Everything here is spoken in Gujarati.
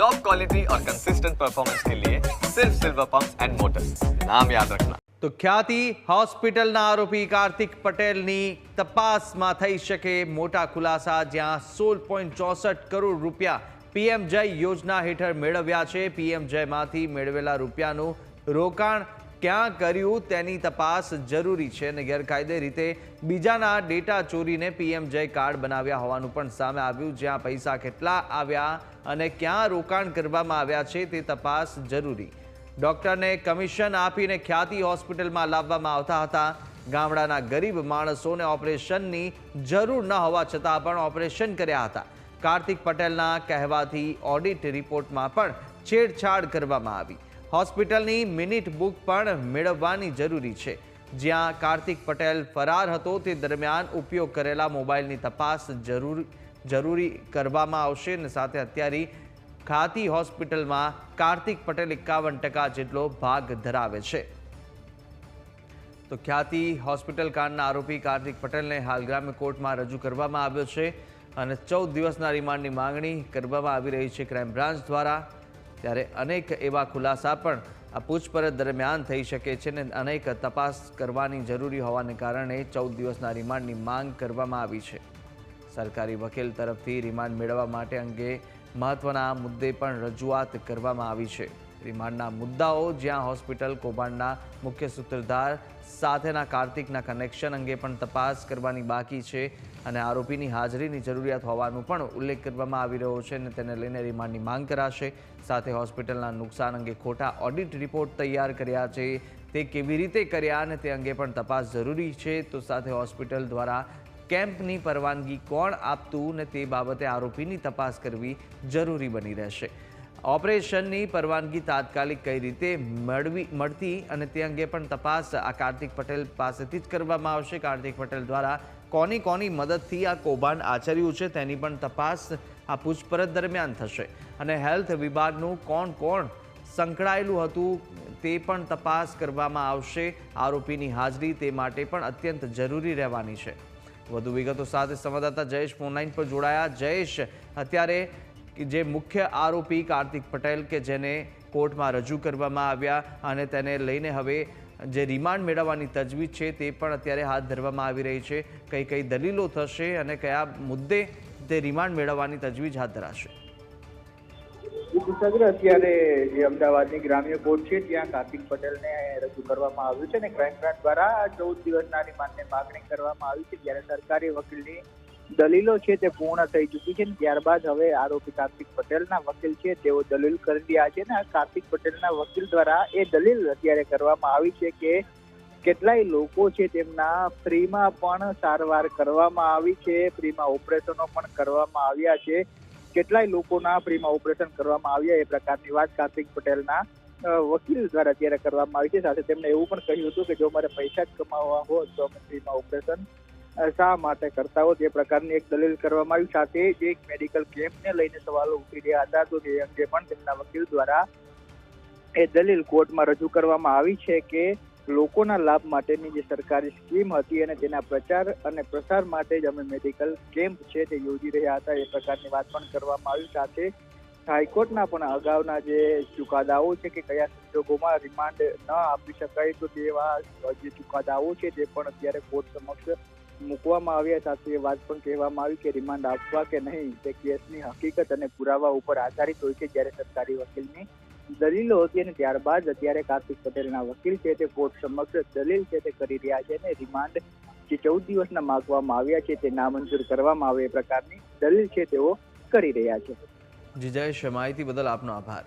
टॉप क्वालिटी और कंसिस्टेंट परफॉर्मेंस के लिए सिर्फ सिल्वर पंप एंड मोटर्स नाम याद रखना તો ખ્યાતિ હોસ્પિટલના આરોપી કાર્તિક પટેલની તપાસમાં થઈ શકે મોટા ખુલાસા જ્યાં સોળ પોઈન્ટ ચોસઠ કરોડ રૂપિયા પીએમ જય યોજના હેઠળ મેળવ્યા છે પીએમ જયમાંથી મેળવેલા રૂપિયાનું રોકાણ ક્યાં કર્યું તેની તપાસ જરૂરી છે અને ગેરકાયદે રીતે બીજાના ડેટા ચોરીને પીએમ જય કાર્ડ બનાવ્યા હોવાનું પણ સામે આવ્યું, જ્યાં પૈસા કેટલા આવ્યા અને ક્યાં રોકાણ કરવામાં આવ્યા છે તે તપાસ જરૂરી. ડોક્ટરને કમિશન આપીને ખ્યાતિ હોસ્પિટલમાં લાવવામાં આવતા હતા. ગામડાના ગરીબ માણસોને ઓપરેશનની જરૂર ન હોવા છતાં પણ ઓપરેશન કર્યા હતા. કાર્તિક પટેલના કહેવાથી ઓડિટ રિપોર્ટમાં પણ છેડછાડ કરવામાં આવી. હોસ્પિટલની મિનિટ બુક પણ મેળવવાની જરૂરી છે. જ્યાં કાર્તિક પટેલ ફરાર હતો તે દરમિયાન ઉપયોગ કરેલા મોબાઈલની તપાસ જરૂર, જરૂરી કરવામાં આવશે અને સાથે અત્યારે ખાતી હોસ્પિટલમાં કાર્તિક પટેલ એકાવન ટકા જેટલો ભાગ ધરાવે છે. તો ખ્યાતિ હોસ્પિટલ કાંડના આરોપી કાર્તિક પટેલને હાલ ગ્રામ્ય કોર્ટમાં રજૂ કરવામાં આવ્યો છે અને ચૌદ દિવસના રિમાન્ડની માંગણી કરવામાં આવી રહી છે. ક્રાઇમ બ્રાન્ચ દ્વારા ત્યારે અનેક એવા ખુલાસા પણ આ પૂછપરછ દરમિયાન થઈ શકે છે ને અનેક તપાસ કરવાની જરૂરી હોવાને કારણે ચૌદ દિવસના રિમાન્ડની માંગ કરવામાં આવી છે. સરકારી વકીલ તરફથી રિમાન્ડ મેળવવા માટે અંગે મહત્વના મુદ્દે પણ રજૂઆત કરવામાં આવી છે. રિમાન્ડના મુદ્દાઓ, જ્યાં હોસ્પિટલ, કૌભાંડના મુખ્ય સૂત્રધાર સાથેના કાર્તિકના કનેક્શન અંગે પણ તપાસ કરવાની બાકી છે અને આરોપીની હાજરીની જરૂરિયાત હોવાનું પણ ઉલ્લેખ કરવામાં આવી રહ્યો છે અને તેને લઈને રિમાન્ડની માંગ કરાશે. સાથે હોસ્પિટલના નુકસાન અંગે ખોટા ઓડિટ રિપોર્ટ તૈયાર કર્યા છે. તે કેવી રીતે કર્યા અને તે અંગે પણ તપાસ જરૂરી છે. તો સાથે હોસ્પિટલ દ્વારા કેમ્પની પરવાનગી કોણ આપતું ને તે બાબતે આરોપીની તપાસ કરવી જરૂરી બની રહેશે. ઓપરેશનની પરવાનગી તાત્કાલિક કઈ રીતે મળવી, મળતી અને તે અંગે પણ તપાસ આ કાર્તિક પટેલ પાસેથી જ કરવામાં આવશે. કાર્તિક પટેલ દ્વારા કોની કોની મદદથી આ કૌભાંડ આચર્યું છે તેની પણ તપાસ આ પૂછપરછ દરમિયાન થશે. અને હેલ્થ વિભાગનું કોણ કોણ સંકળાયેલું હતું તે પણ તપાસ કરવામાં આવશે. આરોપીની હાજરી તે માટે પણ અત્યંત જરૂરી રહેવાની છે. વધુ વિગતો સાથે સંવાદદાતા જયેશ ફોનલાઈન પર જોડાયા. જયેશ, અત્યારે કે જે મુખ્ય આરોપી કાર્તિક પટેલ કે જેને કોર્ટમાં રજૂ કરવામાં આવ્યા અને તેને લઈને હવે જે રિમાન્ડ મેળવવાની તજવીજ છે તે પણ અત્યારે હાથ ધરવામાં આવી રહી છે. કઈ કઈ દલીલો થશે અને કયા મુદ્દે તે રિમાન્ડ મેળવવાની તજવીજ હાથ ધરાશે. અત્યારે જે અમદાવાદની ગ્રામ્ય કોર્ટ છે ત્યાં કાર્તિક પટેલને રજૂ કરવામાં આવ્યું છે અને ક્રાઇમ બ્રાન્ચ દ્વારા ચૌદ દિવસના રિમાન્ડની માગણી કરવામાં આવી છે. જ્યારે સરકારી વકીલની દલીલો છે તે પૂર્ણ થઈ ચૂકી છે ત્યારબાદ હવે આરોપી કાર્તિક પટેલના વકીલ છે. તેઓ દલીલ કરી રહ્યા છે અને કાર્તિક પટેલના વકીલ દ્વારા એ દલીલ અત્યારે કરવામાં આવી છે કે કેટલાય લોકો છે તેમના ફ્રીમાં પણ સારવાર કરવામાં આવી છે, ફ્રીમાં ઓપરેશનો પણ કરવામાં આવ્યા છે. કેટલાય લોકોના ફ્રીમાં ઓપરેશન કરવામાં આવ્યા એ પ્રકારની વાત કાર્તિક પટેલના વકીલ દ્વારા અત્યારે કરવામાં આવી છે. સાથે તેમણે એવું પણ કહ્યું હતું કે જો મારે પૈસા જ કમાવવા હોય તો અમે ફ્રીમાં ઓપરેશન શા માટે કરતા હો તે પ્રકારની એક દલીલ કરવામાં આવી. સાથે જે એક મેડિકલ કેમ્પને લઈને સવાલો ઉઠી રહ્યા હતા. તો તે અંગે પણ તેમના વકીલ દ્વારા એ દલીલ કોર્ટમાં રજૂ કરવામાં આવી છે કે લોકોના લાભ માટેની જે સરકારી સ્કીમ હતી અને તેના પ્રચાર અને પ્રસાર માટે જ અમે મેડિકલ કેમ્પ છે તે યોજી રહ્યા હતા. એ પ્રકારની વાત પણ કરવામાં આવી. સાથે હાઈકોર્ટના પણ અગાઉના જે ચુકાદાઓ છે કે કયા સંજોગોમાં રિમાન્ડ ન આપી શકાય તો તેવા જે ચુકાદાઓ છે તે પણ અત્યારે કોર્ટ સમક્ષ મૂકવામાં આવ્યા સાથે એ વાત પણ કહેવામાં આવી કે રિમાન્ડ આપવા કે નહીં, તે કેસની હકીકત અને પુરાવા ઉપર આધારિત હોય છે જ્યારે સરકારી વકીલની દલીલો હતી અને ત્યારબાદ અત્યારે કાર્તિક પટેલના વકીલ છે તે કોર્ટ સમક્ષ દલીલ છે તે કરી રહ્યા છે અને રિમાન્ડ જે ચૌદ દિવસના માગવામાં આવ્યા છે તે નામંજૂર કરવામાં આવે એ પ્રકારની દલીલ છે તેઓ કરી રહ્યા છે. જી માહિતી બદલ આપનો આભાર.